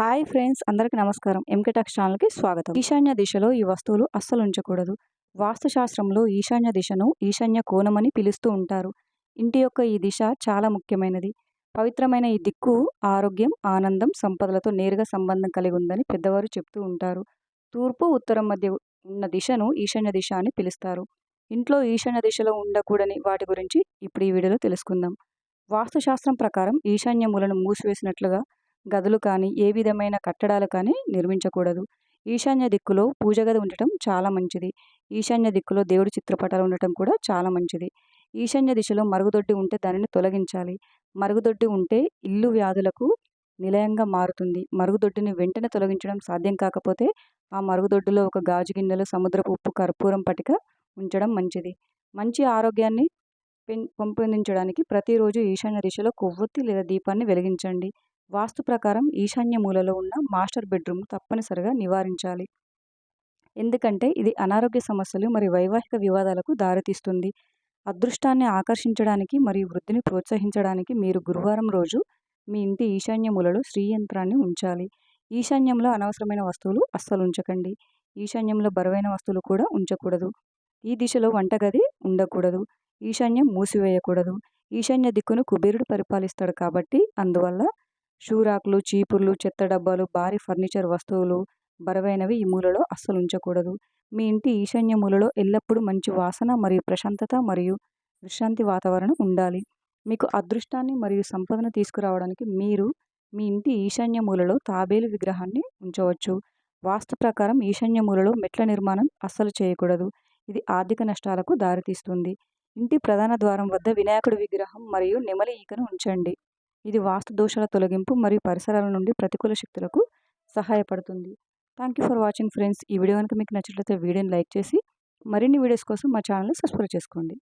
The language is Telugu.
హాయ్ ఫ్రెండ్స్ అందరికీ నమస్కారం. ఎంకెటాక్స్ ఛానల్కి స్వాగతం. ఈశాన్య దిశలో ఈ వస్తువులు అస్సలు ఉంచకూడదు. వాస్తుశాస్త్రంలో ఈశాన్య దిశను ఈశాన్య కోణమని పిలుస్తూ ఉంటారు. ఇంటి యొక్క ఈ దిశ చాలా ముఖ్యమైనది. పవిత్రమైన ఈ దిక్కు ఆరోగ్యం ఆనందం సంపదలతో నేరుగా సంబంధం కలిగి ఉందని పెద్దవారు చెప్తూ ఉంటారు. తూర్పు ఉత్తరం మధ్య ఉన్న దిశను ఈశాన్య దిశ అని పిలుస్తారు. ఇంట్లో ఈశాన్య దిశలో ఉండకూడని వాటి గురించి ఇప్పుడు ఈ వీడియోలో తెలుసుకుందాం. వాస్తుశాస్త్రం ప్రకారం ఈశాన్య మూలను మూసివేసినట్లుగా గదులు కానీ ఏ విధమైన కట్టడాలు కానీ నిర్మించకూడదు. ఈశాన్య దిక్కులో పూజ గది ఉండటం చాలా మంచిది. ఈశాన్య దిక్కులో దేవుడి చిత్రపటాలు ఉండటం కూడా చాలా మంచిది. ఈశాన్య దిశలో మరుగుదొడ్డి ఉంటే దానిని తొలగించాలి. మరుగుదొడ్డి ఉంటే ఇల్లు వ్యాధులకు నిలయంగా మారుతుంది. మరుగుదొడ్డిని వెంటనే తొలగించడం సాధ్యం కాకపోతే ఆ మరుగుదొడ్డిలో ఒక గాజు గిన్నెలు సముద్రపు ఉప్పు కర్పూరం పటిక ఉంచడం మంచిది. మంచి ఆరోగ్యాన్ని పెంపొందించడానికి ప్రతిరోజు ఈశాన్య దిశలో కొవ్వొత్తి లేదా దీపాన్ని వెలిగించండి. వాస్తు ప్రకారం ఈశాన్య మూలలో ఉన్న మాస్టర్ బెడ్రూమ్ తప్పనిసరిగా నివారించాలి. ఎందుకంటే ఇది అనారోగ్య సమస్యలు మరియు వైవాహిక వివాదాలకు దారితీస్తుంది. అదృష్టాన్ని ఆకర్షించడానికి మరియు వృద్ధిని ప్రోత్సహించడానికి మీరు గురువారం రోజు మీ ఇంటి ఈశాన్య మూలలో శ్రీయంత్రాన్ని ఉంచాలి. ఈశాన్యంలో అనవసరమైన వస్తువులు అస్సలు ఉంచకండి. ఈశాన్యంలో బరువైన వస్తువులు కూడా ఉంచకూడదు. ఈ దిశలో వంటగది ఉండకూడదు. ఈశాన్యం మూసివేయకూడదు. ఈశాన్య దిక్కును కుబేరుడు పరిపాలిస్తాడు కాబట్టి అందువల్ల షూరాకులు చీపుర్లు చెత్త డబ్బాలు భారీ ఫర్నిచర్ వస్తువులు బరువైనవి ఈ మూలలో అస్సలు ఉంచకూడదు. మీ ఇంటి ఈశాన్య మూలలో ఎల్లప్పుడూ మంచి వాసన మరియు ప్రశాంతత మరియు విశ్రాంతి వాతావరణం ఉండాలి. మీకు అదృష్టాన్ని మరియు సంపదను తీసుకురావడానికి మీరు మీ ఇంటి ఈశాన్య మూలలో తాబేలు విగ్రహాన్ని ఉంచవచ్చు. వాస్తు ప్రకారం ఈశాన్య మూలలో మెట్ల నిర్మాణం అస్సలు చేయకూడదు. ఇది ఆర్థిక నష్టాలకు దారితీస్తుంది. ఇంటి ప్రధాన ద్వారం వద్ద వినాయకుడి విగ్రహం మరియు నెమలి ఈకను ఉంచండి. ఇది వాస్తు దోషాల తొలగింపు మరియు పరిసరాల నుండి ప్రతికూల శక్తులకు సహాయపడుతుంది. Thank you for watching friends ఈ వీడియో కనుక మీకు నచ్చినట్లయితే వీడియోని లైక్ చేసి మరిన్ని వీడియోస్ కోసం మా ఛానల్ని సబ్స్క్రైబ్ చేసుకోండి.